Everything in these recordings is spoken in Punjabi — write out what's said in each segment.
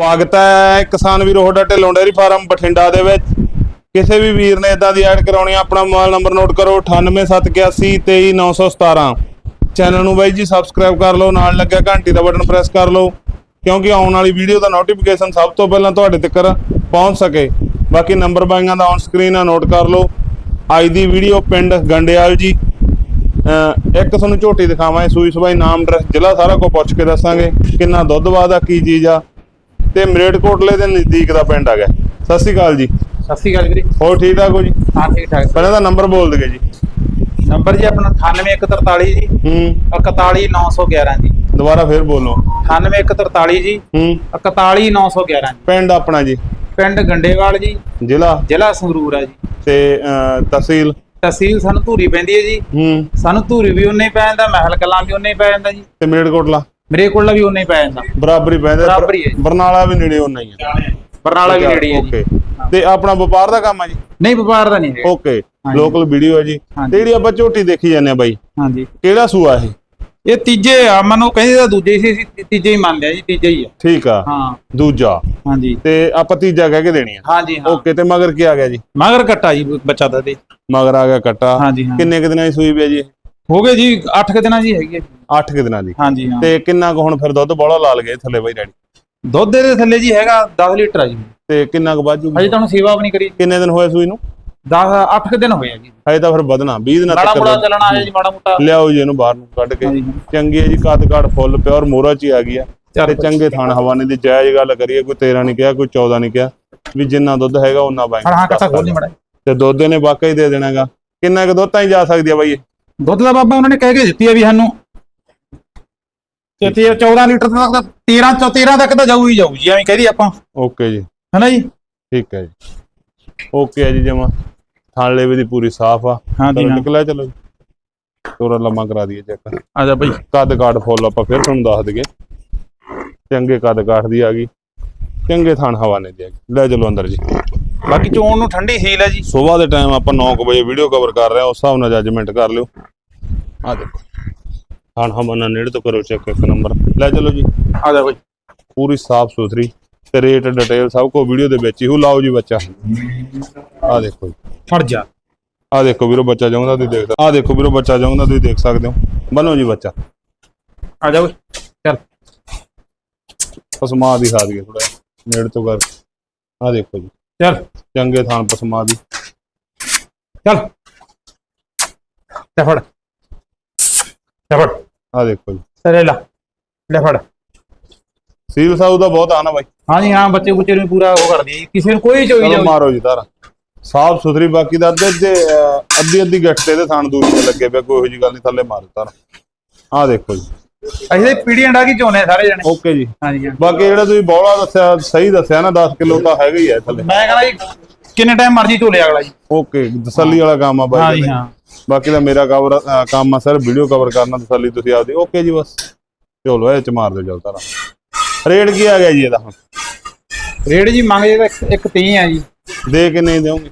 ਸਵਾਗਤ ਹੈ। ਕਿਸਾਨ ਵੀਰੋ ਤੁਹਾਡਾ ਢਿੱਲੋਂ ਡੇਅਰੀ ਫਾਰਮ ਬਠਿੰਡਾ ਦੇ ਵਿੱਚ। ਕਿਸੇ ਵੀ ਵੀਰ ਨੇ ਇਦਾਂ ਦੀ ਐਡ ਕਰਾਉਣੀ ਆ, ਆਪਣਾ ਮੋਬਾਈਲ ਨੰਬਰ ਨੋਟ ਕਰੋ 9871823917 ਚੈਨਲ ਨੂੰ ਬਾਈ ਜੀ ਸਬਸਕ੍ਰਾਈਬ ਕਰ ਲਓ ਨਾਲ ਲੱਗਿਆ ਘੰਟੀ ਦਾ ਬਟਨ ਪ੍ਰੈਸ ਕਰ ਲਓ ਕਿਉਂਕਿ ਆਉਣ ਵਾਲੀ ਵੀਡੀਓ ਦਾ ਨੋਟੀਫਿਕੇਸ਼ਨ ਸਭ ਤੋਂ ਪਹਿਲਾਂ ਤੁਹਾਡੇ ਤੱਕ ਪਹੁੰਚ ਸਕੇ। ਬਾਕੀ ਨੰਬਰ ਬਾਈਆਂ ਦਾ ਔਨ ਸਕਰੀਨ ਆ ਨੋਟ ਕਰ ਲਓ। ਅੱਜ ਦੀ ਵੀਡੀਓ ਪਿੰਡ ਗੰਡਿਆਲ ਜੀ। ਇੱਕ ਤੁਹਾਨੂੰ ਝੋਟੀ ਦਿਖਾਵਾਂ ਸੂਈ ਸਬਾਈ ਨਾਮ ਡਰੈਸ ਜ਼ਿਲ੍ਹਾ ਸਾਰਾ ਕੁਝ ਪੁੱਛ ਕੇ ਦੱਸਾਂਗੇ ਕਿੰਨਾ ਦੁੱਧ ਵਾਦਾ ਕੀ ਚੀਜ਼ ਆ। ਤੇ ਮਰੇਟਕੋਟਲੇ ਦੇ ਨਜ਼ਦੀਕ ਦਾ ਪਿੰਡ ਹੈਗਾ ਸਤਿ ਸ਼੍ਰੀ ਅਕਾਲ ਜੀ। ਸਤਿ ਸ਼੍ਰੀ ਅਕਾਲ ਵੀਰੇ। ਹੋਰ ਠੀਕ ਠਾਕ ਹੋ ਜੀ? ਹਾਂ ਠੀਕ ਠਾਕ। ਪਹਿਲਾਂ ਤਾਂ ਨੰਬਰ ਬੋਲ ਦਗੇ ਜੀ। ਨੰਬਰ ਜੀ ਆਪਣਾ 98143 ਜੀ। ਹੂੰ। 41911 ਜੀ। ਦੁਬਾਰਾ ਫੇਰ ਬੋਲੋ। 98143 ਜੀ। ਹੂੰ। 41911 ਜੀ। ਪਿੰਡ ਆਪਣਾ ਜੀ? ਪਿੰਡ ਗੰਡੇਵਾਲ ਜੀ। ਜ਼ਿਲ੍ਹਾ? ਜ਼ਿਲ੍ਹਾ ਸੰਗਰੂਰ ਹੈ ਜੀ। ਤੇ ਤਹਿਸੀਲ? ਤਹਿਸੀਲ ਸਾਨੂੰ ਧੂਰੀ ਪੈਂਦੀ ਹੈ ਜੀ। ਹੂੰ। ਸਾਨੂੰ ਧੂਰੀ ਵੀ ਉਨੇ ਹੀ ਪੈ ਜਾਂਦਾ ਮਹਿਲ ਕਲਾਂ ਵੀ ਉਨੇ ਹੀ ਪੈ ਜਾਂਦਾ ਜੀ। ਤੇ ਮਰੇਟਕੋਟਲਾ ਮੇਰੇ ਕੋਲ ਵੀ ਉਨੇ ਹੀ ਪੈ ਜਾਂਦਾ। ਬਰਾਬਰ ਹੀ ਪੈਂਦੇ ਬਰਾਬਰ ਹੀ ਹੈ ਜੀ। ਬਰਨਾਲਾ ਵੀ ਨੇੜੇ ਉਹਨਾਂ ਹੀ ਆ ਬਰਨਾਲਾ ਵੀ ਨੇੜੇ ਹੈ ਜੀ। ਓਕੇ। ਤੇ ਆਪਣਾ ਵਪਾਰ ਦਾ ਕੰਮ ਆ ਜੀ? ਨਹੀਂ ਵਪਾਰ ਦਾ ਨਹੀਂ ਹੈ ਓਕੇ। ਹਾਂਜੀ। ਲੋਕਲ ਵੀਡੀਓ ਹੈ ਜੀ। ਹਾਂਜੀ। ਤੇ ਜਿਹੜੀ ਆਪਾਂ ਝੋਟੀ ਦੇਖੀ ਜਾਂਦੇ ਆ ਬਾਈ ਹਾਂਜੀ। ਕਿਹੜਾ ਸੂਆ ਇਹ? ਇਹ ਤੀਜੇ ਆ ਮੈਨੂੰ ਕਹਿੰਦੇ ਤਾਂ ਦੂਜੇ ਸੀ ਅਸੀਂ ਤੀਜੇ ਹੀ ਮੰਨ ਲਿਆ ਜੀ ਤੀਜੇ ਹੀ ਆ। ਠੀਕ ਆ। ਹਾਂ। ਦੂਜਾ। ਹਾਂਜੀ। ਤੇ ਆਪਾਂ ਤੀਜਾ ਕਹਿ ਕੇ ਦੇਣੀ ਆ। ਹਾਂਜੀ ਹਾਂ। ਓਕੇ ਤੇ ਮਗਰ ਕੀ ਆ ਗਿਆ ਜੀ? ਮਗਰ ਕੱਟਾ ਜੀ ਬੱਚਾ ਦਾ। ਤੇ ਮਗਰ ਆ ਗਿਆ ਕੱਟਾ। ਹਾਂਜੀ ਹਾਂ। ਕਿੰਨੇ ਕੁ ਦਿਨਾਂ ਦੀ ਸੂਈ ਪਿਆ ਜੀ ਹੋ ਗਏ ਜੀ 8 ਕਿ ਦਿਨਾਂ ਜੀ ਹੈਗੀ ਹੈ 8 ਕੁ ਦਿਨਾਂ ਦੀ। ਹਾਂਜੀ ਹਾਂ। ਤੇ ਕਿੰਨਾ ਕੁ ਹੁਣ ਫਿਰ ਦੁੱਧ ਬੋਲਾ ਲਾ ਲਗੇ ਥੱਲੇ ਬਾਈ ਡੈਡੀ? ਦੁੱਧ ਦੇ ਥੱਲੇ ਜੀ ਹੈਗਾ 10 ਲੀਟਰ ਆ ਜੀ। ਤੇ ਕਿੰਨਾ ਕੁ ਬਾਜੂ ਹਜੇ ਤੁਹਾਨੂੰ ਸੇਵਾ ਵੀ ਨਹੀਂ ਕਰੀ। ਕਿੰਨੇ ਦਿਨ ਹੋਏ ਸੂਈ ਨੂੰ? 10 8 ਕਿ ਦਿਨ ਹੋਏ ਆ ਜੀ। ਹਜੇ ਤਾਂ ਫਿਰ ਵਧਣਾ 20 ਦਿਨਾਂ ਮਾੜਾ ਤੱਕ ਮੋੜਾ ਦੁੱਧ- ਚੱਲਣਾ ਆਇਆ ਜੀ ਮਾੜਾ ਮੋਟਾ। ਲਿਆਓ ਜੀ ਇਹਨੂੰ ਬਾਹਰ ਨੂੰ ਕੱਢ ਕੇ। ਚੰਗੀ ਹੈ ਜੀ ਕੱਦ ਕਾੜ ਫੁੱਲ ਪਿਓਰ ਮੋਰਾ ਚ ਹੀ ਆ ਗਈ ਆ। ਤੇ ਚੰਗੇ ਥਾਣ ਹਵਾਨੇ ਦੀ ਜਾਇਜ਼ ਗੱਲ ਕਰੀਏ ਕੋਈ 13 ਨਹੀਂ ਕਿਹਾ ਕੋਈ 14 ਨਹੀਂ ਕਿਹਾ ਵੀ ਜਿੰਨਾ ਦੁੱਧ ਹੈਗਾ ਉਹਨਾਂ ਬਾਈ ਹਾਂ ਹਾਂ ਕੱਟਾ ਖੋਲ ਨਹੀਂ ਮੜਾ। ਤੇ ਦੁੱਧ ਇਹਨੇ ਵਾਕਈ ਦੇ ਦੇਣਾਗਾ। ਕਿੰਨਾ ਕੁ ਦੁੱਧ ਤਾਂ ਹੀ ਜਾ ਸਕਦੀ ਆ ਬਾਈ ਇਹ? ਦੁੱਧ ਦਾ ਬਾਬਾ ਉਹਨਾਂ ਨੇ ਕਹਿ ਕੇ ਦਿੱਤੀ ਆ ਵੀ ਸਾਨੂੰ ਤੇ ਤੇ 14 ਲੀਟਰ ਤੱਕ ਤਾਂ 13 ਚੋਂ 13 ਤੱਕ ਤਾਂ ਜਾਊ ਹੀ ਜਾਊ ਜੀ ਐਵੇਂ ਕਹਦੀ ਆਪਾਂ। ਓਕੇ ਜੀ। ਹੈਨਾ ਜੀ? ਠੀਕ ਹੈ ਜੀ। ਓਕੇ ਹੈ ਜੀ ਜਮਾ। ਥਾਣ ਲੇਵੇ ਦੀ ਪੂਰੀ ਸਾਫ਼ ਆ। ਹਾਂ। ਨਿਕਲਿਆ ਚਲੋ ਜੀ। ਤੋਰਾ ਲੰਮਾ ਕਰਾ ਦਈਏ ਚੈੱਕ। ਆ ਜਾ ਬਈ। ਕੱਦ ਕਾਠ ਫੁੱਲ ਆਪਾਂ ਫਿਰ ਤੁਹਾਨੂੰ ਦੱਸ ਦਈਏ। ਚੰਗੇ ਕੱਦ ਕਾਠ ਦੀ ਆ ਗਈ। ਚੰਗੇ ਥਾਣ ਹਵਾਨੇ ਦੀ ਆ ਗਈ। ਲੈ ਚਲੋ ਅੰਦਰ ਜੀ। ਬਾਕੀ ਚੋਣ ਨੂੰ ਠੰਡੀ ਸੀਲ ਹੈ ਜੀ। ਸਵੇਰ ਦੇ ਟਾਈਮ ਆਪਾਂ 9 ਵਜੇ ਵੀਡੀਓ ਕਵਰ ਕਰ ਰਹੇ ਹਾਂ ਉਸ ਹਿਸਾਬ ਨਾਲ ਜੱਜਮੈਂਟ ਕਰ ਲਿਓ। ਆ ਦੇਖੋ। ਥਾਣ ਹਵਾਨਾ ਨੇੜੇ ਤੋਂ ਕਰੋ ਚੈੱਕ ਇੱਕ ਨੰਬਰ ਲੈ ਚਲੋ ਜੀ। ਆ ਜਾ। ਬਈ ਪੂਰੀ ਸਾਫ਼ ਸੁਥਰੀ ਤੇ ਰੇਟ ਡਿਟੇਲ ਸਭ ਕੋ ਵੀਡੀਓ ਦੇ ਵਿੱਚ ਹੀ। ਹੋ ਲਾਓ ਜੀ ਬੱਚਾ। ਆ ਦੇਖੋ ਜੀ। ਫੜ ਜਾ। ਆ ਦੇਖੋ ਵੀਰੋ ਬੱਚਾ ਜਾਉਂਦਾ ਤੁਸੀਂ ਦੇਖ ਸਕਦੇ ਆ ਦੇਖੋ ਵੀਰੋ ਬੱਚਾ ਜਾਉਂਦਾ ਤੁਸੀਂ ਦੇਖ ਸਕਦੇ ਹੋ। ਬਣੋ ਜੀ ਬੱਚਾ। ਆ ਜਾ। ਬਈ ਚੱਲ। ਪਸਮਾ ਦੀ ਖਾ ਦਈਏ ਥੋੜਾ ਨੇੜ ਤੋਂ ਕਰ। ਆ ਦੇਖੋ ਜੀ। ਚੱਲ। ਚੰਗੇ ਥਾਨ ਪਸਮਾ ਦੀ। ਚੱਲ। ਲੈ ਫੜ। ਲੈ ਫੜ ਆ ਦੇਖੋ ਜੀ। ਤੇਰੇ ਲਾ ਲੈ। ਫੜ ਸੀਲ ਸਾਊ ਦਾ ਬਹੁਤ ਆ ਨਾ ਬਾਈ। ਹਾਂਜੀ ਹਾਂ ਬੱਚੇ ਬੁੱਚੇ ਨੂੰ ਪੂਰਾ ਉਹ ਕਰਦੀ ਹੈ ਜੀ। ਕਿਸੇ ਨੂੰ ਕੋਈ ਚੋਈ ਚਲੋ ਮਾਰੋ ਜੀ ਤਾਰਾ। ਸਾਫ਼ ਸੁਥਰੀ ਬਾਕੀ ਦਾ ਅੱਧੇ ਅੱਧੇ ਅਹ, ਅੱਧੀ ਅੱਧੀ ਗੱਠ ਤੇ ਇਹਦੇ ਥਾਨ ਦੂਰੀ ਤੇ ਲੱਗੇ ਪਿਆ ਕੋਈ ਇਹੋ ਜੀ ਗੱਲ ਨਹੀਂ ਥੱਲੇ ਮਾਰ ਤਾਰਾ। ਆ ਦੇਖੋ ਜੀ। ਅਸੀਂ ਤਾਂ ਪੀੜੀਆਂ ਡਾ ਕੇ ਚੋਨੇ ਸਾਰੇ ਜਣੇ। ਓਕੇ ਜੀ। ਹਾਂਜੀ ਹਾਂ। ਬਾਕੀ ਜਿਹੜਾ ਤੁਸੀਂ ਬੌਲਾ ਦੱਸਿਆ ਸਹੀ ਦੱਸਿਆ ਨਾ 10 ਕਿਲੋ ਤਾਂ ਹੈਗਾ ਹੀ ਹੈ ਥੱਲੇ। ਮੈਂ ਕਹਿੰਦਾ ਜੀ ਕਿੰਨੇ ਟਾਈਮ ਮਰਜ਼ੀ ਝੋਲੇ ਅਗਲਾ ਜੀ। ਓਕੇ ਤਸੱਲੀ ਵਾਲਾ ਕੰਮ ਆ ਬਾਈ। ਹਾਂਜੀ। ਹਾਂ। ਬਾਕੀ ਤਾਂ ਮੇਰਾ ਕਵਰ ਕੰਮ ਆ ਸਰ ਵੀਡੀਓ ਕਵਰ ਕਰਨਾ ਤਸੱਲੀ ਤੁਸੀਂ ਆਪਦੀ। ਓਕੇ ਜੀ ਬਸ। ਚਲੋ ਇਹ ਚ ਮਾਰ ਦਿਓ ਜਲ ਤਾਰਾ ਰੇਟ ਕੀ ਆ ਗਿਆ ਜੀ ਇਹਦਾ ਹੁਣ? ਰੇਟ ਜੀ ਮੰਗਦੇ ਤਾਂ ਇੱਕ- ਇੱਕ 30 ਆ ਜੀ। ਦੇ ਕਿੰਨੇ ਦਿਓਗੇ?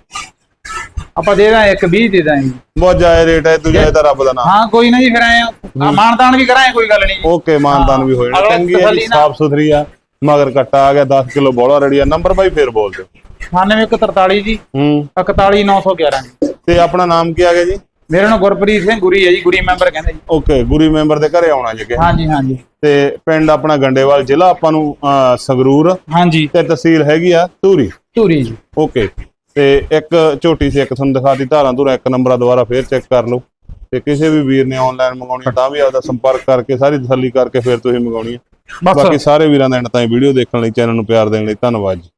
ਆਪਾਂ ਦੇ ਦਾਂ ਇੱਕ 20 ਦੇ ਦਾਂ ਜੀ ਬਹੁਤ ਜਾਇ ਰੇਟ ਹੈ ਤੂੰ ਜਾਇ ਤਾਂ ਰੱਬ ਦਾ ਨਾਮ। ਹਾਂ ਕੋਈ ਨਾ ਜੀ ਫਿਰ ਆਏ ਆ। ਮਾਨਦਾਨ ਵੀ ਕਰਾਂਗੇ ਕੋਈ ਗੱਲ ਨਹੀਂ। ਜੀ ਓਕੇ ਮਾਨਦਾਨ ਵੀ ਹੋਏ ਅਗਲਾ ਚੰਗੀ ਹੈ ਜੀ ਸਾਫ਼ ਸੁਥਰੀ ਆ। ਮਗਰ ਕੱਟਾ ਆ ਗਿਆ 10 ਕਿਲੋ ਬੋਲਾ ਰੜੀ ਆ ਨੰਬਰ ਬਾਈ ਫੇਰ ਬੋਲ ਦਿਓ। 9143 ਜੀ। ਹੂੰ। 41911 ਜੀ। ਤੇ ਆਪਣਾ ਨਾਮ ਕੀ ਆ ਗਿਆ ਜੀ? ਮੇਰਾ ਨਾਮ ਗੁਰਪ੍ਰੀਤ ਸਿੰਘ ਗੁਰੀ ਹੈ ਜੀ ਗੁਰੀ ਮੈਂਬਰ ਕਹਿੰਦੇ ਜੀ। ਓਕੇ ਗੁਰੀ ਮੈਂਬਰ ਦੇ ਘਰੇ ਆਉਣਾ ਜੀ ਹਾਂਜੀ ਹਾਂਜੀ। ਤੇ ਪਿੰਡ ਆਪਣਾ ਗੰਡੇਵਾਲ ਜ਼ਿਲ੍ਹਾ ਆਪਾਂ ਨੂੰ ਅ, ਸੰਗਰੂਰ ਹਾਂਜੀ। ਤੇ ਤਹਿਸੀਲ ਹੈਗੀ ਆ ਧੂਰੀ। ਧੂਰੀ ਜੀ। ਓਕੇ ਤੇ ਇੱਕ ਝੋਟੀ ਸੀ ਇੱਕ ਤੁਹਾਨੂੰ ਦਿਖਾਤੀ ਧਾਰਾਂ ਧੁਰਾਂ ਇੱਕ ਨੰਬਰ ਆ ਦੁਬਾਰਾ ਫੇਰ ਚੈੱਕ ਕਰ ਲਓ। ਤੇ ਕਿਸੇ ਵੀ ਵੀਰ ਨੇ ਆਨਲਾਈਨ ਮੰਗਾਉਣੀ ਆ ਤਾਂ ਵੀ ਆਪਦਾ ਸੰਪਰਕ ਕਰਕੇ ਸਾਰੀ ਤਸੱਲੀ ਕਰਕੇ ਫਿਰ ਤੁਸੀਂ ਮੰਗਾਉਣੀ ਹੈ ਬਸ। ਬਾਕੀ ਸਾਰੇ ਵੀਰਾਂ ਦਾ ਐਂਡ ਤਾਈਂ ਵੀਡੀਓ ਦੇਖਣ ਲਈ ਚੈਨਲ ਨੂੰ ਪਿਆਰ ਦੇਣ ਲਈ ਧੰਨਵਾਦ ਜੀ।